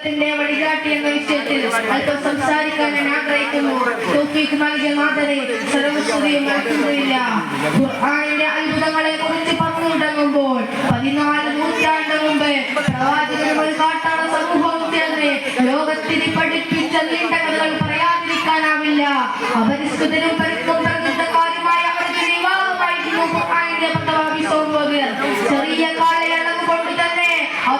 ത്തിന്റെ വഴികാട്ടി എന്ന വിഷയത്തിൽ അല്പം സംസാരിക്കാൻ ഞാൻ ആഗ്രഹിക്കുന്നു. തോഫീക്ക് നൽകിയ മാതരെ സർവശ്രീയും മറക്കുന്നില്ല ഖുർആനിന്റെ അത്ഭുതങ്ങളെ കുറിച്ച് പറഞ്ഞു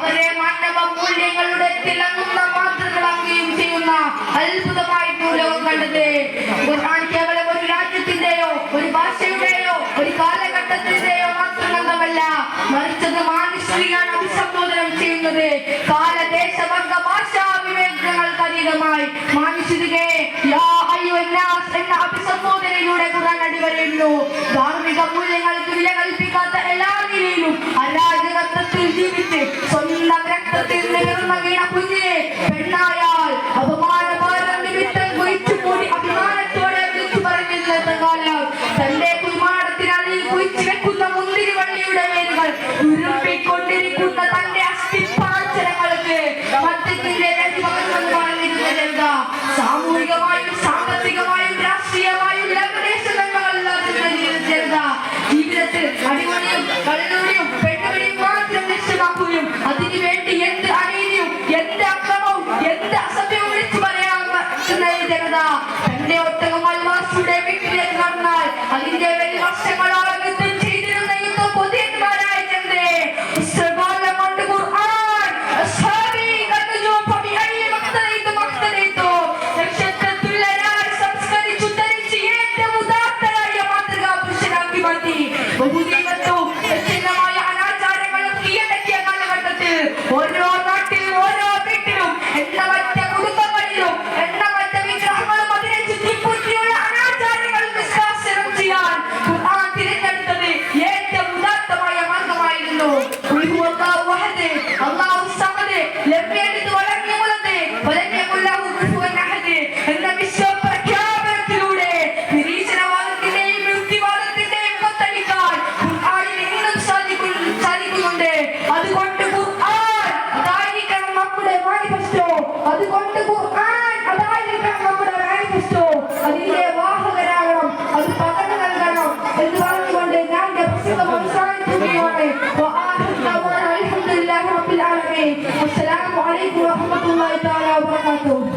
അവരെ മാനവ മൂല്യങ്ങളുടെ തിളങ്ങുന്ന മാതൃകളാക്കുകയും ചെയ്യുന്ന അത്ഭുതമായിരുന്നു ലോകം കണ്ടത്. ഖുർആൻ കേവലം ഒരു രാജ്യത്തിന്റെയോ ഒരു ഭാഷയുടെയോ ഒരു കാലഘട്ടത്തിന്റെയോ മാത്രം ബന്ധമല്ല മറിച്ചത് മാനുഷികയാണ് അഭിസംബോധനം ചെയ്യുന്നത്. കാലദേശ വർഗ ഭാഷാ വിവേകങ്ങൾക്ക് അതീതമായി. മാനുഷികയെ എന്ന അഭിസംബോധനയിലൂടെ ഖുർആൻ അടിവരയുന്നു ധാർമ്മിക മൂല്യങ്ങൾക്ക് വില കൽപ്പിക്കാത്ത എല്ലാ നിലയിലും സ്വന്തം രക്തത്തിൽ നികർന്ന വീണ കുഞ്ഞിനെ देव तक मलवा सुडे भी किरे करना अली देव হলো আলাইকুম আসসালামু আলাইকুম রহমতুল্লাহ তাআলা ওয়া বারাকাতুহু।